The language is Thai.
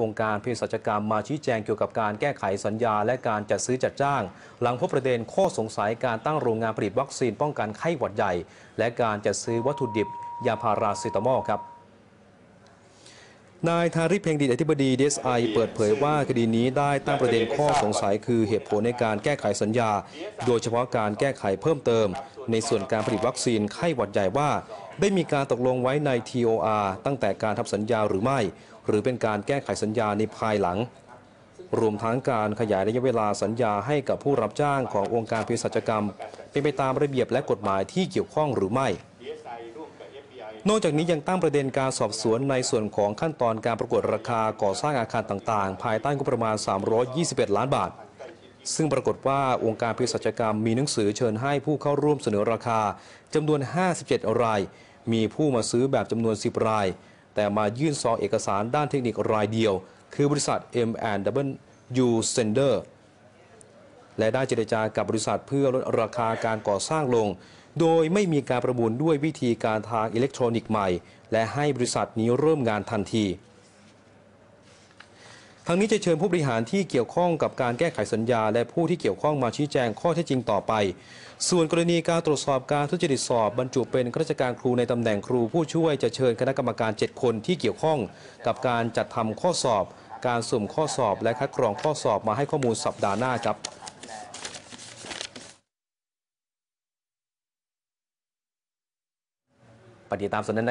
องค์การเภสัชกรรมมาชี้แจงเกี่ยวกับการแก้ไขสัญญา และการจัดซื้อจัดจ้าง หลังพบประเด็นข้อสงสัยการตั้งโรงงานผลิตวัคซีนป้องกันไข้หวัดใหญ่ และการจัดซื้อวัตถุดิบยาพาราเซตามอลครับ นายธาริเพงดีอธิบดีดีเอสไอเปิดเผยว่าคดีนี้ได้ตั้งประเด็นข้อสงสัยคือเหตุผลในการแก้ไขสัญญา โดยเฉพาะการแก้ไขเพิ่มเติม ในส่วนการผลิตวัคซีนไข้หวัดใหญ่ว่า ได้มีการตกลงไว้ใน TOR ตั้งแต่การทำสัญญาหรือไม่ หรือเป็นการแก้ไขสัญญาในภายหลัง รวมทั้งการขยายระยะเวลาสัญญาให้กับผู้รับจ้างขององค์การเภสัชกรรม เป็นไปตามระเบียบและกฎหมายที่เกี่ยวข้องหรือไม่ นอกจากนี้ยังตั้งประเด็นการสอบสวนในส่วนของขั้นตอนการประกวดราคาก่อสร้างอาคารต่างๆ ภายใต้งบประมาณ 321 ล้านบาท ซึ่งปรากฏว่าองค์การเภสัชกรรมมีหนังสือเชิญให้ผู้เข้าร่วมเสนอราคาจำนวน 57 ราย มีผู้มาซื้อแบบจำนวน 10 ราย แต่มายื่นซองเอกสารด้านเทคนิครายเดียว คือบริษัท M&W Sender และได้เจรจากับบริษัทเพื่อลดราคาการก่อสร้างลง โดยไม่มีการประมูลด้วยวิธีการทางอิเล็กทรอนิกส์ใหม่ และให้บริษัทนี้เริ่มงานทันทีทั้งนี้จะเชิญผู้บริหารที่เกี่ยวข้องกับการแก้ไขสัญญา และผู้ที่เกี่ยวข้องมาชี้แจงข้อเท็จจริงต่อไป ส่วนกรณีการตรวจสอบการทุจริตสอบบรรจุเป็นข้าราชการครูในตำแหน่งครูผู้ช่วยจะเชิญคณะกรรมการ 7 คนที่เกี่ยวข้อง กับการจัดทำข้อสอบ การสุ่มข้อสอบ และคัดกรองข้อสอบมาให้ข้อมูลสัปดาห์หน้าครับ ปฏิตามสนน